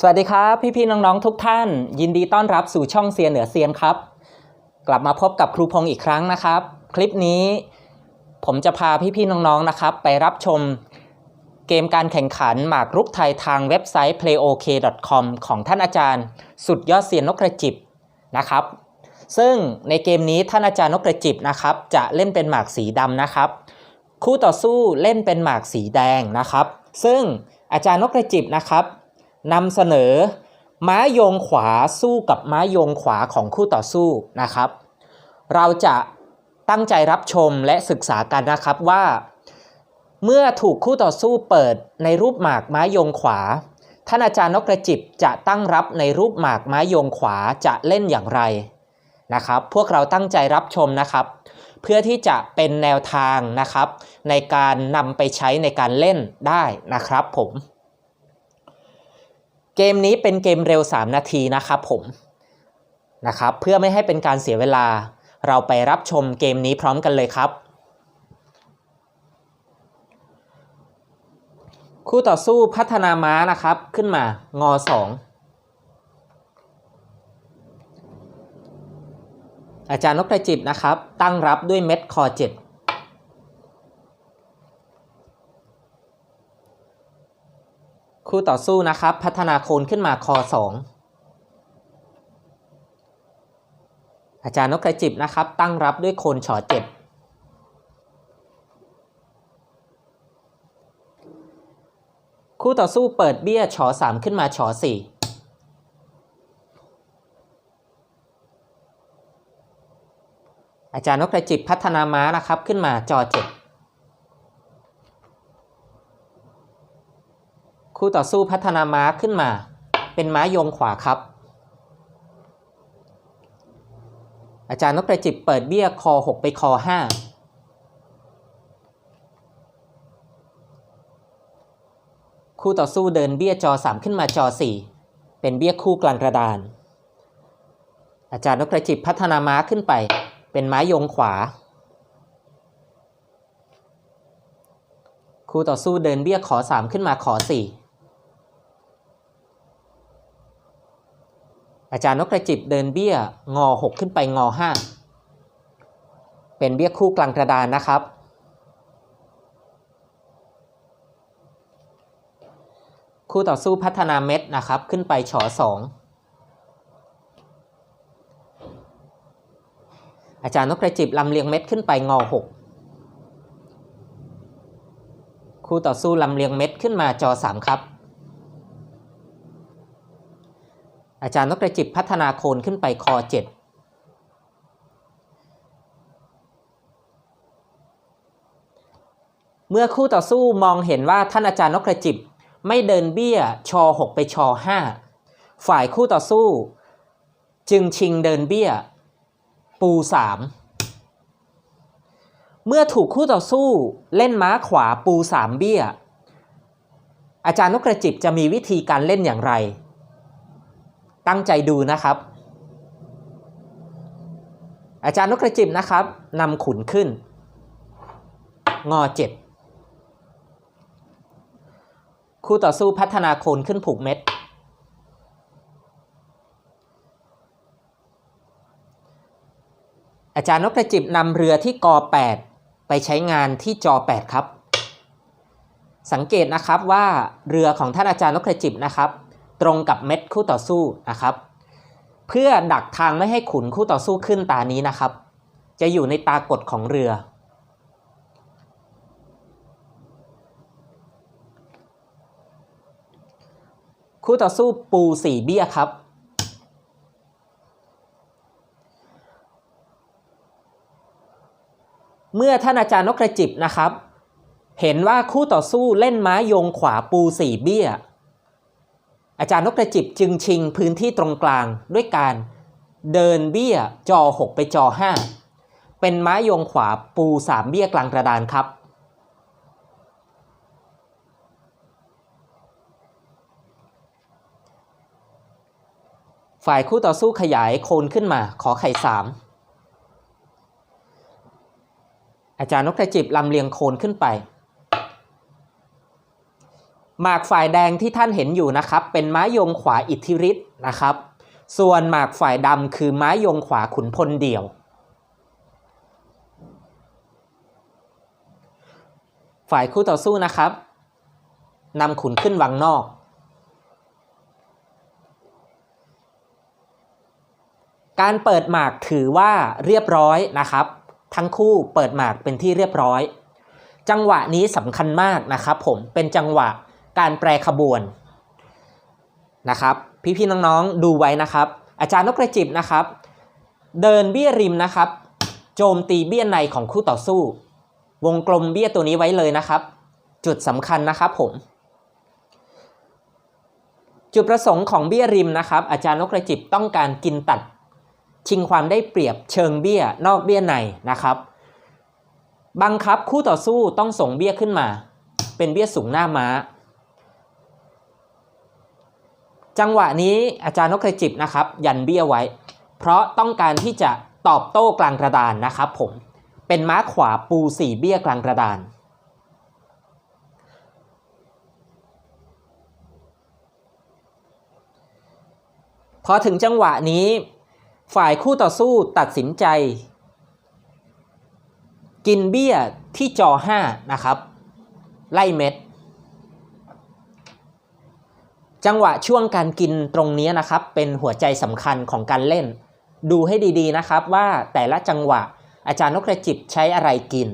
สวัสดีครับพี่พี่ๆน้องๆทุกท่าน ยินดีต้อนรับสู่ช่องเซียนเหนือเซียนครับ กลับมาพบกับครูพงศ์อีกครั้งนะครับ คลิปนี้ผมจะพาพี่พี่ๆน้องๆนะครับ ไปรับชมเกมการแข่งขันหมากรุกไทยทางเว็บไซต์ playok.com ของท่านอาจารย์ สุดยอดเซียนนกกระจิบนะครับ ซึ่งในเกมนี้ท่านอาจารย์นกกระจิบนะครับ จะเล่นเป็นหมากสีดำนะครับ คู่ต่อสู้เล่นเป็นหมากสีแดงนะครับ ซึ่งอาจารย์นกกระจิบนะครับ นำเสนอ ม้ายงขวาสู้กับม้ายงขวาของคู่ต่อสู้นะครับ เราจะตั้งใจรับชมและศึกษากันนะครับว่า เมื่อถูกคู่ต่อสู้เปิดในรูปหมากม้ายงขวา ท่านอาจารย์นกกระจิบจะตั้งรับในรูปหมากม้ายงขวาจะเล่นอย่างไรนะครับ พวกเราตั้งใจรับชมนะครับ เพื่อที่จะเป็นแนวทางนะครับ ในการนำไปใช้ในการเล่นได้นะครับผม เกมนี้เป็นเกมเร็ว 3 นาทีนะครับผมนะครับ เพื่อไม่ให้เป็นการเสียเวลา เราไปรับชมเกมนี้พร้อมกันเลยครับ คู่ต่อสู้พัฒนาม้านะครับขึ้นมางอ2อาจารย์นกกระจิบนะครับ ตั้งรับด้วยเม็ดคอ7 คู่ต่อสู้นะครับ พัฒนาโคนขึ้นมาคอ2องอาจารย์นกกระจิบนะครับ ตั้งรับด้วยโคนฉอ7คู่ต่อสู้เปิดเบี้ยฉอ3ขึ้นมาฉอ4อาจารย์นกกระจิบพัฒนาม้านะครับ ขึ้นมาจอ7 คู่ต่อสู้พัฒนาม้าขึ้นมา เป็นม้ายงขวาครับ อาจารย์นกกระจิบเปิดเบี้ยคอ 6 ไปคอ 5 คู่ต่อสู้เดินเบี้ยจอ 3 ขึ้นมาจอ 4 เป็นเบี้ยคู่กลางกระดาน อาจารย์นกกระจิบพัฒนาม้าขึ้นไป เป็นม้ายงขวาคู่ต่อสู้เดินเบี้ยขอ 3 ขึ้นมาขอ 4 อาจารย์นกกระจิบเดินเบี้ยงอ 6 ขึ้นไปงอ 5 เป็นเบี้ยคู่กลางกระดานนะครับ คู่ต่อสู้พัฒนาเม็ดนะครับ ขึ้นไปฉอ 2 อาจารย์นกกระจิบลำเลียงเม็ดขึ้นไปงอ 6 คู่ต่อสู้ลำเลียงเม็ดขึ้นมาจอ 3 ครับ อาจารย์นกกระจิบพัฒนาโคนขึ้นไปคอ7เมื่อคู่ต่อสู้มองเห็นว่าท่านอาจารย์นกกระจิบไม่เดินเบี้ยชอ6ไปชอ5ฝ่ายคู่ต่อสู้ จึงชิงเดินเบี้ย ปูสามเมื่อถูกคู่ต่อสู้เล่นม้าขวาปูสามเบี้ย อาจารย์นกกระจิบจะมีวิธีการเล่นอย่างไร ตั้งใจดูนะครับ อาจารย์นกกระจิบนะครับนำขุนขึ้น งอเจ็ดคู่ต่อสู้พัฒนาโคนขึ้นผูกเม็ด อาจารย์นกกระจิบนำเรือที่กอ 8 ไปใช้งานที่จอ 8 ครับ สังเกตนะครับว่าเรือของท่านอาจารย์นกกระจิบนะครับ ตรงกับเม็ดคู่ต่อสู้นะครับ เพื่อดักทางไม่ให้ขุนคู่ต่อสู้ขึ้นตานี้นะครับ จะอยู่ในตากดของเรือ คู่ต่อสู้ปูสี่เบี้ยครับเมื่อท่านอาจารย์นกกระจิบนะครับ เห็นว่าคู่ต่อสู้เล่นม้าโยงขวาปูสี่เบี้ย อาจารย์นกกระจิบจึงชิงพื้นที่ตรงกลางด้วยการเดินเบี้ยจอ 6 ไปจอ 5 เป็นไม้โยงขวาปูสามเบี้ยกลางกระดานครับ ฝ่ายคู่ต่อสู้ขยายโคนขึ้นมาขอไข่สามอาจารย์นกกระจิบลำเลียงโคนขึ้นไป หมากฝ่ายแดงที่ท่านเห็นอยู่นะครับ เป็นม้ายงขวาอิทธิฤทธิ์นะครับ ส่วนหมากฝ่ายดำคือม้ายงขวาขุนพลเดี่ยว ฝ่ายคู่ต่อสู้นะครับนำขุนขึ้นวังนอก การเปิดหมากถือว่าเรียบร้อยนะครับ ทั้งคู่เปิดหมากเป็นที่เรียบร้อย จังหวะนี้สำคัญมากนะครับผมเป็นจังหวะ การแปรขบวนนะครับ พี่ๆน้องๆดูไว้นะครับ อาจารย์นกกระจิบนะครับ เดินเบี้ยริมนะครับ โจมตีเบี้ยในของคู่ต่อสู้ วงกลมเบี้ยตัวนี้ไว้เลยนะครับ จุดสำคัญนะครับผม จุดประสงค์ของเบี้ยริมนะครับ อาจารย์นกกระจิบต้องการกินตัด ชิงความได้เปรียบเชิงเบี้ยนอกเบี้ยในนะครับ บังคับคู่ต่อสู้ต้องส่งเบี้ยขึ้นมา เป็นเบี้ยสูงหน้าม้า จังหวะนี้อาจารย์นกกระจิบนะครับ ยันเบี้ยไว้ เพราะต้องการที่จะตอบโต้กลางกระดานนะครับผมเป็นม้าขวาปูสี่เบี้ยกลางกระดาน พอถึงจังหวะนี้ ฝ่ายคู่ต่อสู้ตัดสินใจ กินเบี้ยที่จอ5นะครับ ไล่เม็ด จังหวะช่วงการกินตรงนี้นะครับ เป็นหัวใจสำคัญของการเล่น ดูให้ดีๆนะครับว่าแต่ละจังหวะอาจารย์นกกระจิบใช้อะไรกิน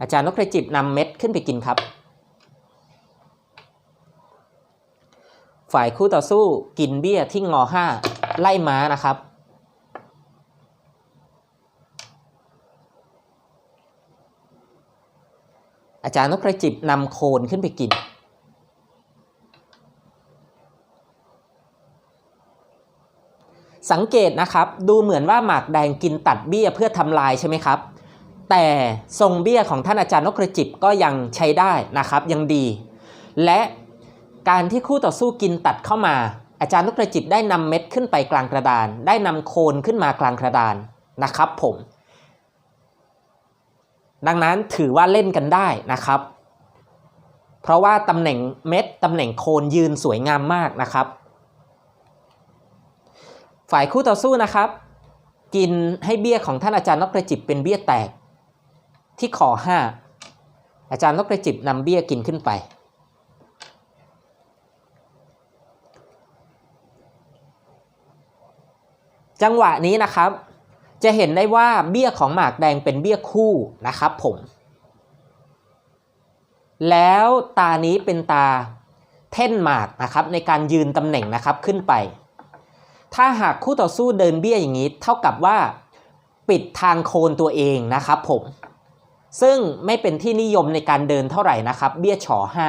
อาจารย์นกกระจิบนำเม็ดขึ้นไปกินครับ ฝ่ายคู่ต่อสู้กินเบี้ยที่งอห้าไล่ม้านะครับอาจารย์นกกระจิบนำโคนขึ้นไปกิน สังเกตนะครับ ดูเหมือนว่าหมากแดงกินตัดเบี้ยเพื่อทำลายใช่ไหมครับ แต่ทรงเบี้ยของท่านอาจารย์นกกระจิบก็ยังใช้ได้นะครับยังดี และการที่คู่ต่อสู้กินตัดเข้ามา อาจารย์นกกระจิบได้นำเม็ดขึ้นไปกลางกระดาน ได้นำโคนขึ้นมากลางกระดานนะครับ ผม ดังนั้นถือว่าเล่นกันได้นะครับ เพราะว่าตำแหน่งเม็ดตำแหน่งโคนยืนสวยงามมากนะครับ ฝ่ายคู่ต่อสู้นะครับ กินให้เบี้ยของท่านอาจารย์นกกระจิบเป็นเบี้ยแตก ที่ขอห้าอาจารย์นกกระจิบนำเบี้ยกินขึ้นไป จังหวะนี้นะครับ จะเห็นได้ว่าเบี้ยของหมากแดงเป็นเบี้ยคู่นะครับผม แล้วตานี้เป็นตาเท่นหมากนะครับในการยืนตำแหน่งนะครับขึ้นไป ถ้าหากคู่ต่อสู้เดินเบี้ยอย่างนี้ เท่ากับว่าปิดทางโคนตัวเองนะครับผม ซึ่งไม่เป็นที่นิยมในการเดินเท่าไหร่นะครับ เบี้ยฉอห้า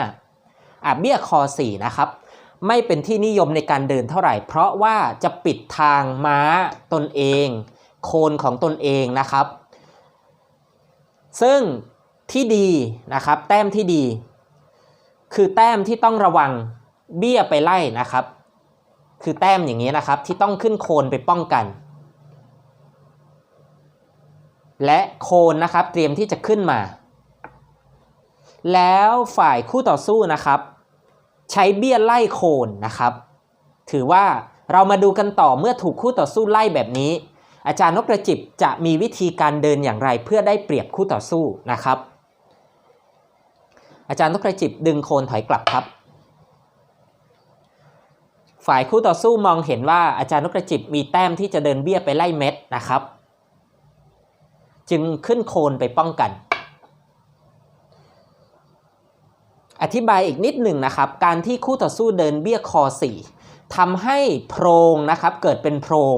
อะเบี้ยคอสี่นะครับ ไม่เป็นที่นิยมในการเดินเท่าไหร่ เพราะว่าจะปิดทางม้าตนเอง โคนของตนเองนะครับ ซึ่งที่ดีนะครับแต้มที่ดี คือแต้มที่ต้องระวังเบี้ยไปไล่นะครับ คือแต้มอย่างนี้นะครับ ที่ต้องขึ้นโคนไปป้องกัน และโคนนะครับเตรียมที่จะขึ้นมา แล้วฝ่ายคู่ต่อสู้นะครับ ใช้เบี้ยไล่โคนนะครับ ถือว่าเรามาดูกันต่อเมื่อถูกคู่ต่อสู้ไล่แบบนี้ อาจารย์นกกระจิบจะมีวิธีการเดินอย่างไรเพื่อได้เปรียบคู่ต่อสู้นะครับ อาจารย์นกกระจิบดึงโคนถอยกลับครับ ฝ่ายคู่ต่อสู้มองเห็นว่าอาจารย์นกกระจิบมีแต้มที่จะเดินเบี้ยไปไล่เม็ดนะครับ จึงขึ้นโคนไปป้องกัน อธิบายอีกนิดหนึ่งนะครับ การที่คู่ต่อสู้เดินเบี้ยคอ4ทำให้โพรงนะครับเกิดเป็นโพรง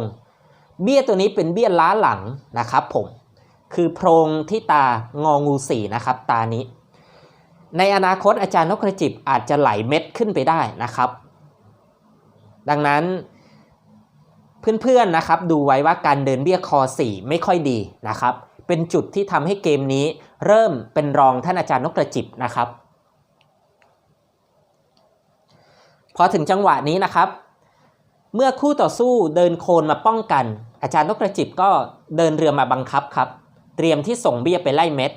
เบี้ยตัวนี้เป็นเบี้ยล้าหลังนะครับผมคือโพรงที่ตางองูสีนะครับตานี้ ในอนาคตอาจารย์นกกระจิบอาจจะไหลเม็ดขึ้นไปได้นะครับ ดังนั้นเพื่อนๆนะครับดูไว้ว่าการเดินเบี้ยคอ 4 ไม่ค่อยดีนะครับ เป็นจุดที่ทำให้เกมนี้เริ่มเป็นรองท่านอาจารย์นกกระจิบนะครับ พอถึงจังหวะนี้นะครับ เมื่อคู่ต่อสู้เดินโคนมาป้องกัน อาจารย์นกกระจิบก็เดินเรือมาบังคับครับ เตรียมที่ส่งเบี้ยไปไล่เม็ด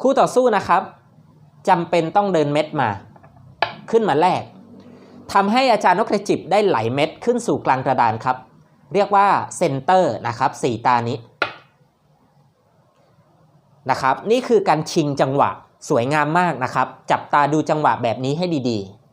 คู่ต่อสู้นะครับจำเป็นต้องเดินเม็ดมา ขึ้นมาแรก ทำให้อาจารย์นกกระจิบได้ไหลเม็ดขึ้นสู่กลางกระดานครับ เรียกว่าเซนเตอร์นะครับสี่ตานี้นะครับ นี่คือการชิงจังหวะสวยงามมากนะครับ จับตาดูจังหวะแบบนี้ให้ดีๆ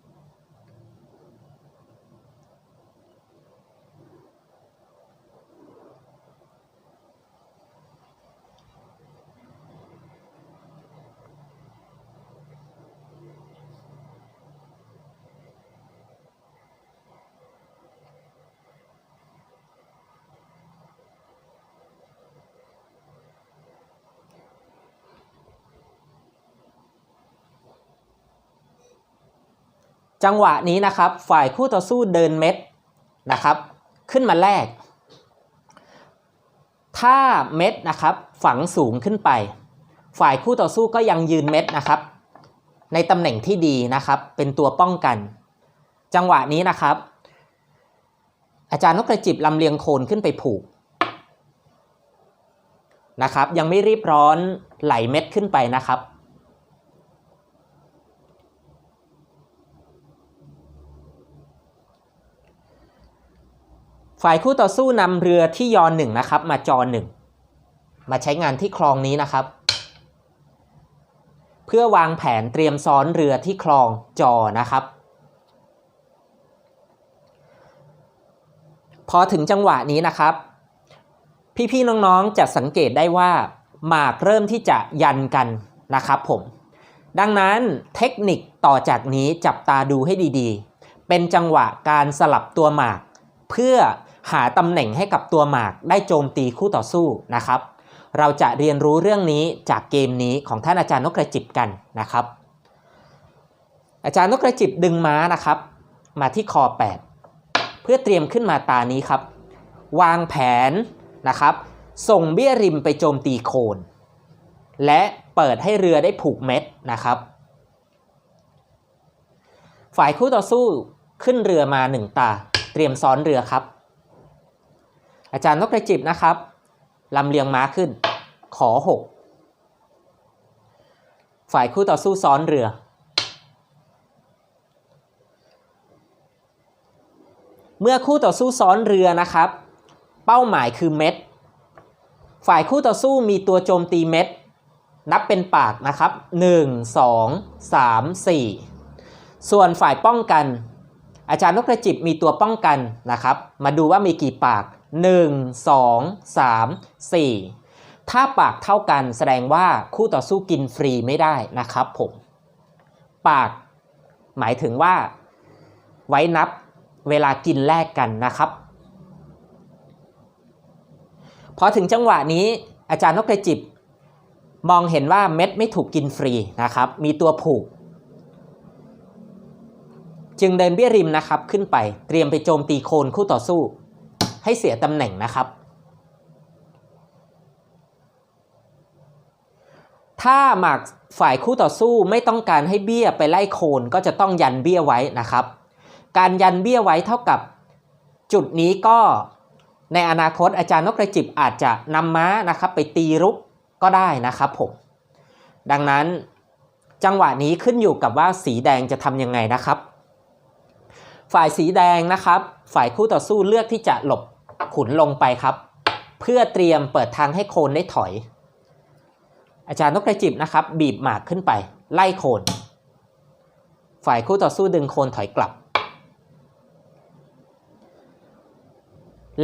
จังหวะนี้นะครับ ฝ่ายคู่ต่อสู้เดินเม็ดนะครับ ขึ้นมาแรก ถ้าเม็ดนะครับฝังสูงขึ้นไป ฝ่ายคู่ต่อสู้ก็ยังยืนเม็ดนะครับ ในตำแหน่งที่ดีนะครับ เป็นตัวป้องกัน จังหวะนี้นะครับ อาจารย์นกกระจิบลำเลียงโคนขึ้นไปผูกนะครับ ยังไม่รีบร้อนไหลเม็ดขึ้นไปนะครับ ฝ่ายคู่ต่อสู้นำเรือที่ยอนหนึ่งนะครับ มาจอหนึ่งมาใช้งานที่คลองนี้นะครับ เพื่อวางแผนเตรียมซ้อนเรือที่คลองจอนะครับ พอถึงจังหวะนี้นะครับ พี่ๆน้องๆจะสังเกตได้ว่าหมากเริ่มที่จะยันกันนะครับผม ดังนั้นเทคนิคต่อจากนี้จับตาดูให้ดีๆ เป็นจังหวะการสลับตัวหมาก เพื่อ หาตำแหน่งให้กับตัวหมากได้โจมตีคู่ต่อสู้นะครับ เราจะเรียนรู้เรื่องนี้จากเกมนี้ของท่านอาจารย์นกกระจิบกันนะครับ อาจารย์นกกระจิบดึงม้านะครับ มาที่คอ 8 เพื่อเตรียมขึ้นมาตานี้ครับ วางแผนนะครับ ส่งเบี้ยริมไปโจมตีโคน และเปิดให้เรือได้ผูกเม็ดนะครับ ฝ่ายคู่ต่อสู้ขึ้นเรือมาหนึ่งตา เตรียมซ้อนเรือครับ อาจารย์นกกระจิบนะครับลำเลียงม้าขึ้น ขอหกฝ่ายคู่ต่อสู้ซ้อนเรือ เมื่อคู่ต่อสู้ซ้อนเรือนะครับ เป้าหมายคือเม็ด ฝ่ายคู่ต่อสู้มีตัวโจมตีเม็ด นับเป็นปากนะครับ 1 2 3 4 ส่วนฝ่ายป้องกัน อาจารย์นกกระจิบมีตัวป้องกันนะครับ มาดูว่ามีกี่ปาก 1 2 3 4 ถ้าปากเท่ากันแสดงว่าคู่ต่อสู้กินฟรีไม่ได้นะครับผม ปากหมายถึงว่า ไว้นับเวลากินแลกกันนะครับ พอถึงจังหวะนี้อาจารย์นกกระจิบ มองเห็นว่าเม็ดไม่ถูกกินฟรีนะครับ มีตัวผูก จึงเดินเบี้ยริมนะครับขึ้นไปเตรียมไปโจมตีโคนคู่ต่อสู้ ให้เสียตำแหน่งนะครับ ถ้าหมากฝ่ายคู่ต่อสู้ไม่ต้องการให้เบี้ยไปไล่โคนก็จะต้องยันเบี้ยไว้นะครับ การยันเบี้ยไว้เท่ากับจุดนี้ก็ในอนาคตอาจารย์นกกระจิบอาจจะนำม้านะครับ ไปตีรุกก็ได้นะครับผม ดังนั้นจังหวะนี้ขึ้นอยู่กับว่าสีแดงจะทำยังไงนะครับ ฝ่ายสีแดงนะครับ ฝ่ายคู่ต่อสู้เลือกที่จะหลบ ขุนลงไปครับ เพื่อเตรียมเปิดทางให้โคนได้ถอย อาจารย์นกกระจิบนะครับ บีบหมากขึ้นไป ไล่โคน ฝ่ายคู่ต่อสู้ดึงโคนถอยกลับ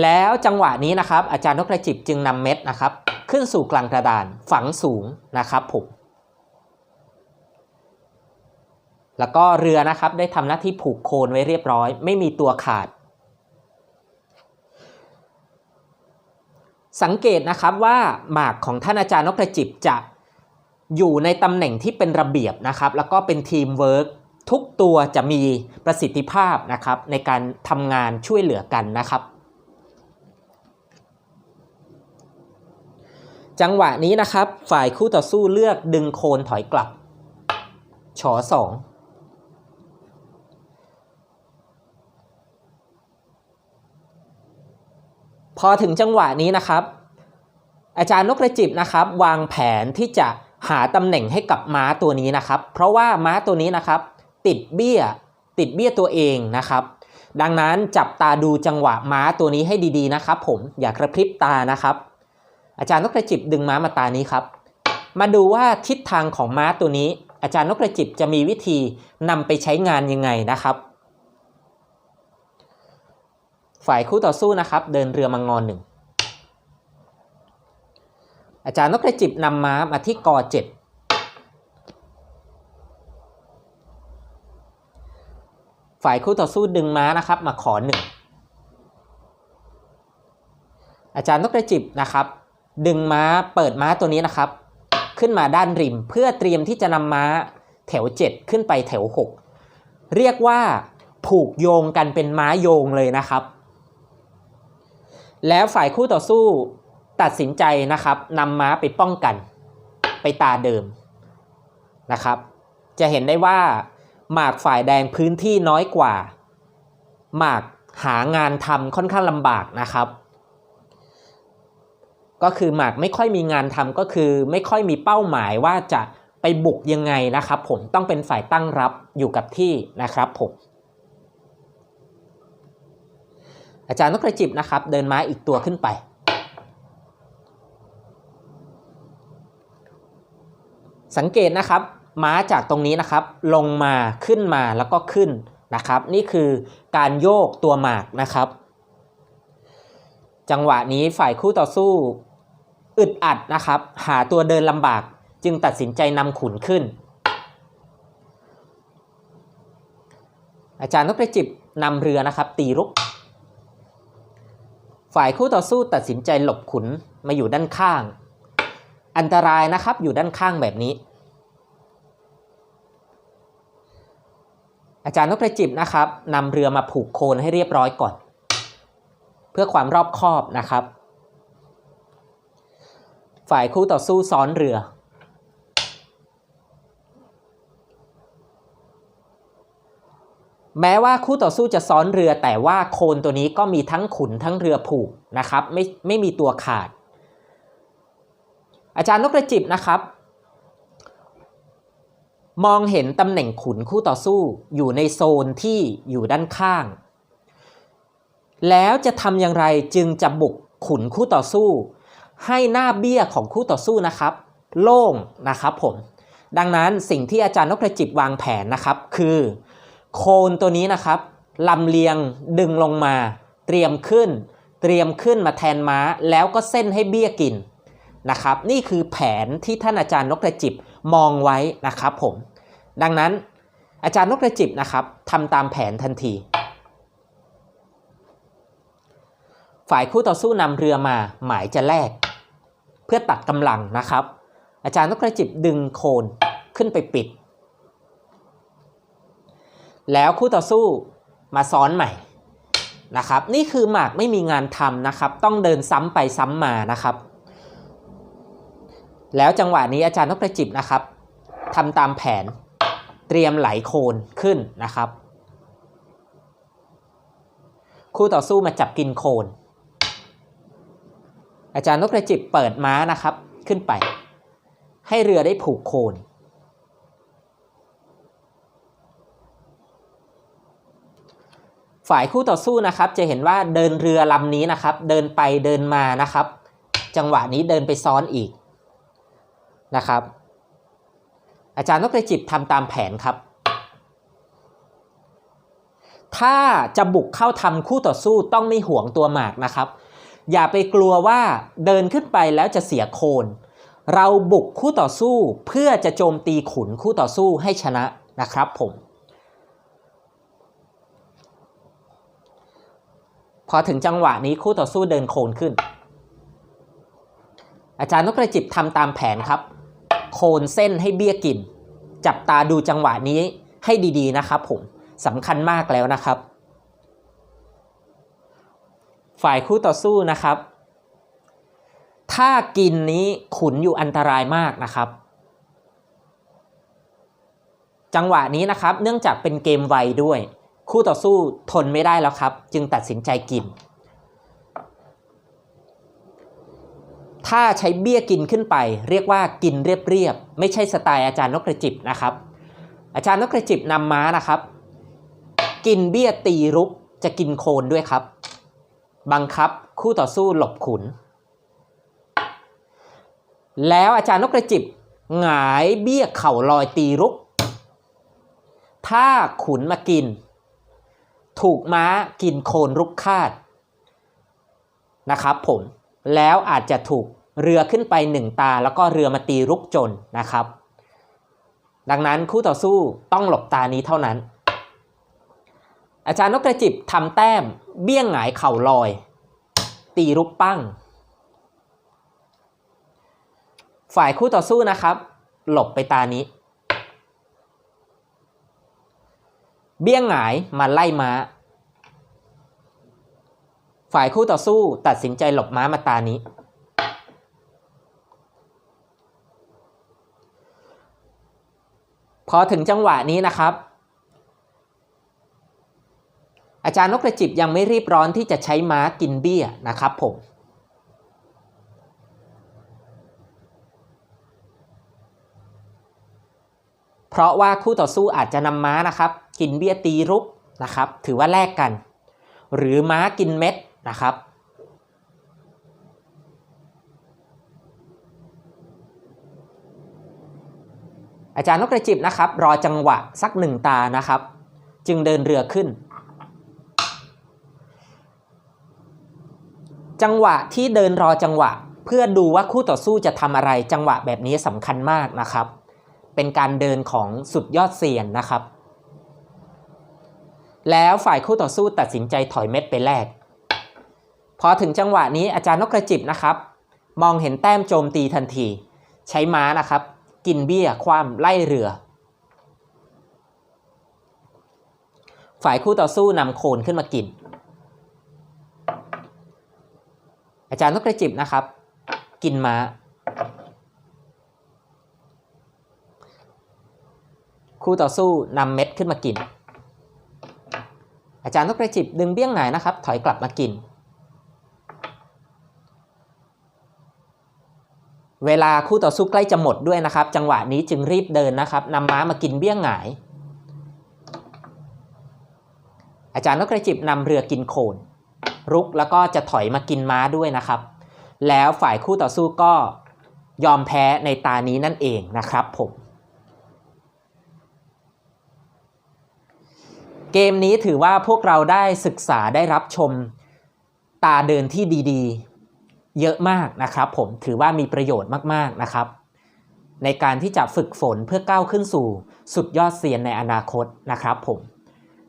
แล้วจังหวะนี้นะครับ อาจารย์นกกระจิบจึงนำเม็ดนะครับ ขึ้นสู่กลางกระดานฝังสูงนะครับผมแล้วก็เรือนะครับได้ทำหน้าที่ผูกโคนไว้เรียบร้อย ไม่มีตัวขาด สังเกตนะครับว่าหมากของท่านอาจารย์นกกระจิบจะอยู่ในตำแหน่งที่เป็นระเบียบนะครับ แล้วก็เป็นทีมเวิร์กทุกตัวจะมีประสิทธิภาพนะครับ ในการทำงานช่วยเหลือกันนะครับ จังหวะนี้นะครับ ฝ่ายคู่ต่อสู้เลือกดึงโคนถอยกลับฉอสอง พอถึงจังหวะนี้นะครับ อาจารย์นกกระจิบนะครับ วางแผนที่จะหาตำแหน่งให้กับม้าตัวนี้นะครับ เพราะว่าม้าตัวนี้นะครับ ติดเบี้ย ติดเบี้ยตัวเองนะครับ ดังนั้นจับตาดูจังหวะม้าตัวนี้ให้ดีๆนะครับ ผมอย่ากระพริบตานะครับ อาจารย์นกกระจิบดึงม้ามาตานี้ครับ มาดูว่าทิศทางของม้าตัวนี้ อาจารย์นกกระจิบจะมีวิธีนำไปใช้งานยังไงนะครับ ฝ่ายคู่ต่อสู้นะครับ เดินเรือมังงอนหนึ่งอาจารย์นกกระจิบนำม้ามาที่กอเจ็ดฝ่ายคู่ต่อสู้ดึงม้านะครับ มาขอหนึ่งอาจารย์นกกระจิบนะครับ ดึงม้าเปิดม้าตัวนี้นะครับ ขึ้นมาด้านริม เพื่อเตรียมที่จะนำม้าแถว 7 ขึ้นไปแถว 6 เรียกว่าผูกโยงกันเป็นม้าโยงเลยนะครับ แล้วฝ่ายคู่ต่อสู้ตัดสินใจนะครับนำม้าไปป้องกัน ไปตาเดิมนะครับ จะเห็นได้ว่า หมากฝ่ายแดงพื้นที่น้อยกว่า หมากหางานทำค่อนข้างลำบากนะครับ ก็คือหมากไม่ค่อยมีงานทำก็คือไม่ค่อยมีเป้าหมายว่าจะไปบุกยังไงนะครับ ผมต้องเป็นฝ่ายตั้งรับอยู่กับที่นะครับผม อาจารย์นกกระจิบนะครับ เดินไม้อีกตัวขึ้นไป สังเกตนะครับ ม้าจากตรงนี้นะครับ ลงมาขึ้นมาแล้วก็ขึ้นนะครับ นี่คือการโยกตัวหมากนะครับ จังหวะนี้ฝ่ายคู่ต่อสู้อึดอัดนะครับ หาตัวเดินลำบากจึงตัดสินใจนำขุนขึ้น อาจารย์นกกระจิบนำเรือนะครับ ตีรุก ฝ่ายคู่ต่อสู้ตัดสินใจหลบขุนมาอยู่ด้านข้าง อันตรายนะครับอยู่ด้านข้างแบบนี้ อาจารย์นกกระจิบนะครับนำเรือมาผูกโคนให้เรียบร้อยก่อน เพื่อความรอบคอบนะครับ ฝ่ายคู่ต่อสู้ซ้อนเรือ แม้ว่าคู่ต่อสู้จะซ้อนเรือแต่ว่าโคนตัวนี้ก็มีทั้งขุนทั้งเรือผูกนะครับ ไม่ไม่มีตัวขาด อาจารย์นกกระจิบนะครับ มองเห็นตำแหน่งขุนคู่ต่อสู้อยู่ในโซนที่อยู่ด้านข้าง แล้วจะทำอย่างไรจึงจะบุกขุนคู่ต่อสู้ ให้หน้าเบี้ยของคู่ต่อสู้นะครับ โล่งนะครับผม ดังนั้นสิ่งที่อาจารย์นกกระจิบวางแผนนะครับ คือ โคนตัวนี้นะครับลำเลียงดึงลงมา เตรียมขึ้น เตรียมขึ้นมาแทนม้า แล้วก็เส้นให้เบี้ยกินนะครับ นี่คือแผนที่ท่านอาจารย์นกกระจิบมองไว้นะครับผม ดังนั้นอาจารย์นกกระจิบนะครับทำตามแผนทันที ฝ่ายคู่ต่อสู้นำเรือมาหมายจะแลกเพื่อตัดกำลังนะครับ อาจารย์นกกระจิบดึงโคนขึ้นไปปิด แล้วคู่ต่อสู้มาซ้อนใหม่นะครับนี่คือหมากไม่มีงานทำนะครับต้องเดินซ้ำไปซ้ำมานะครับ แล้วจังหวะนี้อาจารย์นกกระจิบนะครับทำตามแผนเตรียมไหลโคนขึ้นนะครับ คู่ต่อสู้มาจับกินโคน อาจารย์นกกระจิบเปิดม้านะครับขึ้นไป ให้เรือได้ผูกโคน ฝ่ายคู่ต่อสู้นะครับจะเห็นว่าเดินเรือลำนี้นะครับ เดินไปเดินมานะครับ จังหวะนี้เดินไปซ้อนอีกนะครับ อาจารย์นกกระจิบทำตามแผนครับ ถ้าจะบุกเข้าทำคู่ต่อสู้ต้องไม่ห่วงตัวหมากนะครับ อย่าไปกลัวว่าเดินขึ้นไปแล้วจะเสียโคน เราบุกคู่ต่อสู้เพื่อจะโจมตีขุนคู่ต่อสู้ให้ชนะนะครับผม พอถึงจังหวะนี้คู่ต่อสู้เดินโคนขึ้น อาจารย์นกกระจิบทำตามแผนครับ โคนเส้นให้เบี้ยกิน จับตาดูจังหวะนี้ให้ดีๆนะครับผมสำคัญมากแล้วนะครับ ฝ่ายคู่ต่อสู้นะครับ ถ้ากินนี้ขุนอยู่อันตรายมากนะครับ จังหวะนี้นะครับเนื่องจากเป็นเกมไวด้วย คู่ต่อสู้ทนไม่ได้แล้วครับ จึงตัดสินใจกิน ถ้าใช้เบี้ยกินขึ้นไป เรียกว่ากินเรียบๆไม่ใช่สไตล์อาจารย์นกกระจิบนะครับ อาจารย์นกกระจิบนำม้านะครับ กินเบี้ยตีรุกจะกินโคนด้วยครับ บังคับคู่ต่อสู้หลบขุน แล้วอาจารย์นกกระจิบหงายเบี้ยเข่าลอยตีรุก ถ้าขุนมากิน ถูกม้ากินโคนรุกคาดนะครับผมแล้วอาจจะถูกเรือขึ้นไปหนึ่งตา แล้วก็เรือมาตีรุกจนนะครับ ดังนั้นคู่ต่อสู้ต้องหลบตานี้เท่านั้น อาจารย์นกกระจิบทำแต้มเบี้ยงหงายเข่าลอย ตีรุกปั้ง ฝ่ายคู่ต่อสู้นะครับ หลบไปตานี้ เบี้ยงหงายมาไล่ม้า ฝ่ายคู่ต่อสู้ตัดสินใจหลบม้ามาตานี้ พอถึงจังหวะนี้นะครับ อาจารย์นกกระจิบยังไม่รีบร้อนที่จะใช้ม้ากินเบี้ยนะครับผมเพราะว่าคู่ต่อสู้อาจจะนำม้านะครับ กินเบี้ยตีรุกนะครับ ถือว่าแลกกัน หรือม้ากินเม็ดนะครับ อาจารย์นกกระจิบนะครับ รอจังหวะสักหนึ่งตานะครับ จึงเดินเรือขึ้น จังหวะที่เดินรอจังหวะ เพื่อดูว่าคู่ต่อสู้จะทำอะไรจังหวะแบบนี้สำคัญมากนะครับ เป็นการเดินของสุดยอดเซียนนะครับ แล้วฝ่ายคู่ต่อสู้ตัดสินใจถอยเม็ดไปแลกพอถึงจังหวะนี้อาจารย์นกกระจิบนะครับ มองเห็นแต้มโจมตีทันที ใช้ม้านะครับ กินเบี้ยคว่ำไล่เรือ ฝ่ายคู่ต่อสู้นำโคนขึ้นมากิน อาจารย์นกกระจิบนะครับ กินม้า คู่ต่อสู้นำเม็ดขึ้นมากิน อาจารย์นกกระจิบดึงเบี้ยงหงายนะครับ ถอยกลับมากิน เวลาคู่ต่อสู้ใกล้จะหมดด้วยนะครับ จังหวะนี้จึงรีบเดินนะครับนำม้ามากินเบี้ยงหงาย อาจารย์นกกระจิบนำเรือกินโคนรุกแล้วก็จะถอยมากินม้าด้วยนะครับ แล้วฝ่ายคู่ต่อสู้ก็ยอมแพ้ในตานี้นั่นเองนะครับผม เกมนี้ถือว่าพวกเราได้ศึกษาได้รับชมตาเดินที่ดีๆ เยอะมากนะครับ ผมถือว่ามีประโยชน์มากๆนะครับ ในการที่จะฝึกฝนเพื่อก้าวขึ้นสู่สุดยอดเซียนในอนาคตนะครับ ผม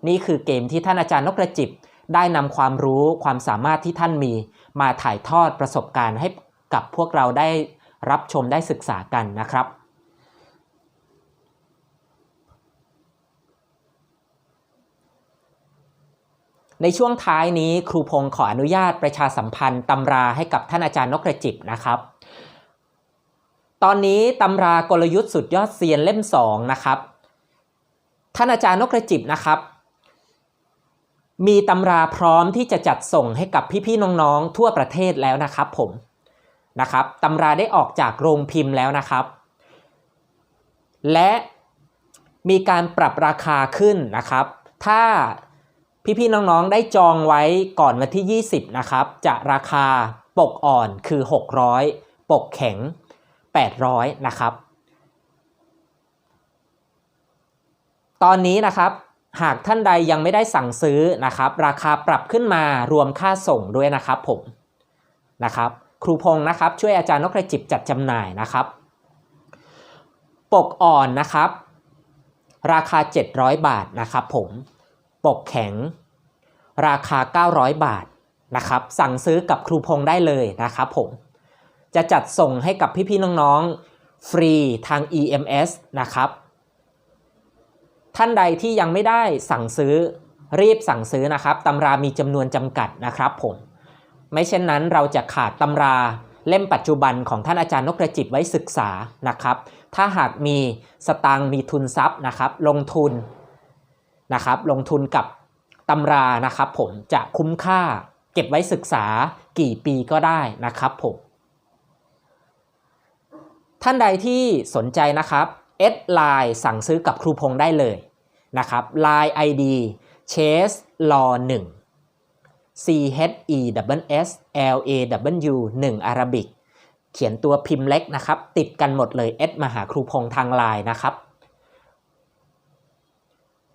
นี่คือเกมที่ท่านอาจารย์นกกระจิบได้นำความรู้ความสามารถที่ท่านมีมาถ่ายทอดประสบการณ์ให้กับพวกเราได้รับชมได้ศึกษากันนะครับ ในช่วงท้ายนี้ครูพงศ์ขออนุญาตประชาสัมพันธ์ตำราให้กับท่านอาจารย์นกกระจิบนะครับ ตอนนี้ตำรากลยุทธ์สุดยอดเซียนเล่ม 2 นะครับ ท่านอาจารย์นกกระจิบนะครับ มีตำราพร้อมที่จะจัดส่งให้กับพี่ๆน้องๆ ทั่วประเทศแล้วนะครับผมนะครับตำราได้ออกจากโรงพิมพ์แล้วนะครับ และมีการปรับราคาขึ้นนะครับ ถ้า พี่ๆน้องๆได้จองไว้ก่อนวันที่ 20 นะครับ จะราคาปกอ่อนคือ 600 ปกแข็ง 800 นะครับ ตอนนี้นะครับหากท่านใดยังไม่ได้สั่งซื้อนะครับ ราคาปรับขึ้นมารวมค่าส่งด้วยนะครับผมนะครับครูพงศ์นะครับช่วยอาจารย์นกกระจิบจัดจำหน่ายนะครับ ปกอ่อนนะครับ ราคา 700 บาทนะครับผม ปกแข็ง ราคา 900 บาทนะครับสั่งซื้อกับครูพงได้เลยนะครับผมจะจัดส่งให้กับพี่ๆน้องๆ ฟรีทาง EMS นะครับ ท่านใดที่ยังไม่ได้สั่งซื้อรีบสั่งซื้อนะครับตำรามีจำนวนจำกัดนะครับผม ไม่เช่นนั้นเราจะขาดตำราเล่มปัจจุบันของท่านอาจารย์นกกระจิบไว้ศึกษานะครับ ถ้าหากมีสตางค์มีทุนทรัพย์นะครับ ลงทุนนะครับ ลงทุนกับ ตำรานะครับผมจะคุ้มค่าเก็บไว้ศึกษากี่ปีก็ได้นะครับผม ท่านใดที่สนใจนะครับเอดไลน์สั่งซื้อกับครูพงษ์ได้เลยนะครับ Line ID chase law 1 C H E W S L A W 1 Arabic เขียนตัวพิมพ์เล็กนะครับ ติดกันหมดเลยเอดมาหาครูพงษ์ทางไลน์นะครับ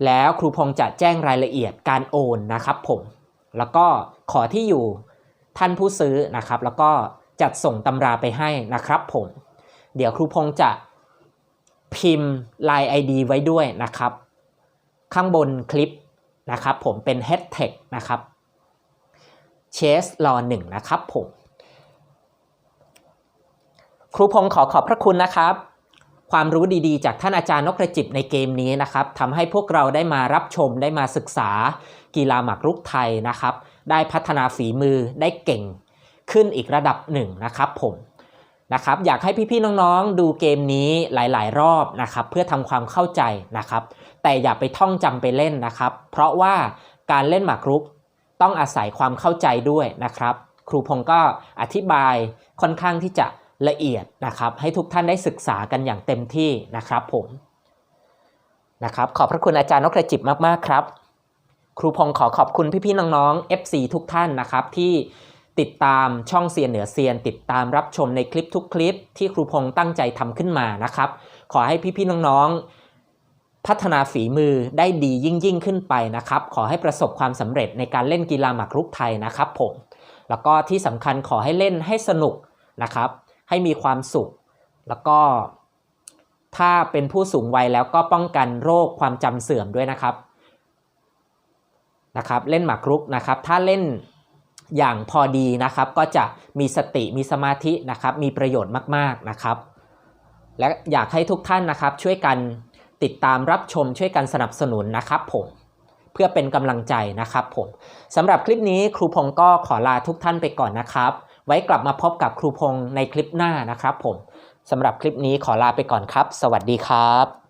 แล้วครูพงษ์จะแจ้งรายละเอียดการโอนนะครับผม แล้วก็ขอที่อยู่ท่านผู้ซื้อนะครับ แล้วก็จัดส่งตำราไปให้นะครับผม เดี๋ยวครูพงษ์จะพิมพ์ Line ID ไว้ด้วยนะครับ ข้างบนคลิปนะครับผมเป็น Hashtag นะครับ Chase รอหนึ่งนะครับผม ครูพงษ์ขอขอบพระคุณนะครับ ความรู้ดีๆ จากท่านอาจารย์นกกระจิบในเกมนี้นะครับทำให้พวกเราได้มารับชมได้มาศึกษา กีฬาหมากรุกไทยนะครับ ได้พัฒนาฝีมือได้เก่งขึ้นอีกระดับหนึ่งนะครับผมนะครับอยากให้พี่ๆน้องๆ ดูเกมนี้หลายๆ รอบนะครับเพื่อทำความเข้าใจนะครับ แต่อย่าไปท่องจำไปเล่นนะครับ เพราะว่าการเล่นหมากรุกต้องอาศัยความเข้าใจด้วยนะครับ ครูพงศ์ก็อธิบายค่อนข้างที่จะ ละเอียดนะครับ ให้ทุกท่านได้ศึกษากันอย่างเต็มที่นะครับผมนะครับขอบพระคุณอาจารย์นกกระจิบมากๆครับ ครูพงศ์ขอขอบคุณพี่ๆน้องๆ FC ทุกท่านนะครับที่ติดตามช่องเซียนเหนือเซียน ติดตามรับชมในคลิปทุกคลิป ที่ครูพงศ์ตั้งใจทำขึ้นมานะครับ ขอให้พี่ๆน้องๆ พัฒนาฝีมือได้ดียิ่งยิ่งขึ้นไปนะครับ ขอให้ประสบความสำเร็จในการเล่นกีฬาหมากรุกไทยนะครับผมแล้วก็ที่สำคัญขอให้เล่นให้สนุกนะครับ ให้มีความสุข แล้วก็ถ้าเป็นผู้สูงวัยแล้วก็ป้องกันโรคความจำเสื่อมด้วยนะครับนะครับ เล่นหมากรุกนะครับ ถ้าเล่นอย่างพอดีนะครับก็จะมีสติมีสมาธินะครับ มีประโยชน์มากๆนะครับ และอยากให้ทุกท่านนะครับ ช่วยกันติดตามรับชมช่วยกันสนับสนุนนะครับ ผมเพื่อเป็นกำลังใจนะครับ ผมสำหรับคลิปนี้ครูพงศ์ก็ขอลาทุกท่านไปก่อนนะครับ ไว้กลับมาพบกับครูพงศ์ในคลิปหน้านะครับผมสำหรับคลิปนี้ขอลาไปก่อนครับ สวัสดีครับ